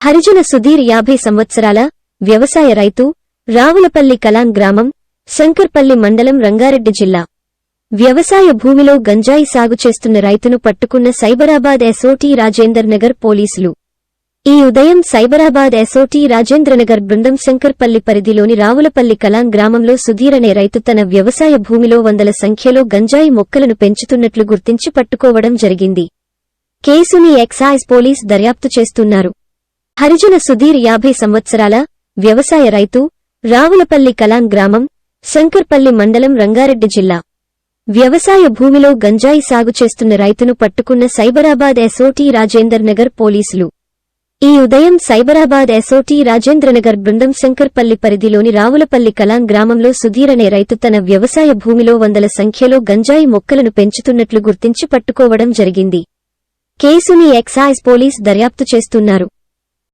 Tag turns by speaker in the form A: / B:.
A: హరిజన సుధీర్ యాభై సంవత్సరాల వ్యవసాయ రైతు రావులపల్లి కలాం గ్రామం శంకర్పల్లి మండలం రంగారెడ్డి జిల్లా. వ్యవసాయ భూమిలో గంజాయి సాగు చేస్తున్న రైతును పట్టుకున్న సైబరాబాద్ ఎస్ఓటీ రాజేందర్ నగర్ పోలీసులు. ఈ ఉదయం సైబరాబాద్ ఎస్ఓటీ రాజేంద్రనగర్ బృందం శంకర్పల్లి పరిధిలోని రావులపల్లి కలాం గ్రామంలో సుధీర్ అనే రైతు తన వ్యవసాయ భూమిలో వందల సంఖ్యలో గంజాయి మొక్కలను పెంచుతున్నట్లు గుర్తించి పట్టుకోవడం జరిగింది. కేసుని ఎక్సైజ్ పోలీస్ దర్యాప్తు చేస్తున్నారు. హరిజన సుధీర్ యాభై సంవత్సరాల వ్యవసాయ రైతు రావులపల్లి కలాం గ్రామం శంకర్పల్లి మండలం రంగారెడ్డి జిల్లా. వ్యవసాయ భూమిలో గంజాయి సాగు చేస్తున్న రైతును పట్టుకున్న సైబరాబాద్ ఎస్ఓటీ రాజేందర్ నగర్ పోలీసులు. ఈ ఉదయం సైబరాబాద్ ఎస్ఓటీ రాజేంద్రనగర్ బృందం శంకర్పల్లి పరిధిలోని రావులపల్లి కలాం గ్రామంలో సుధీర్ అనే రైతు తన వ్యవసాయ భూమిలో వందల సంఖ్యలో గంజాయి మొక్కలను పెంచుతున్నట్లు గుర్తించి పట్టుకోవడం జరిగింది. కేసుని ఎక్సైజ్ పోలీస్ దర్యాప్తు చేస్తున్నారు.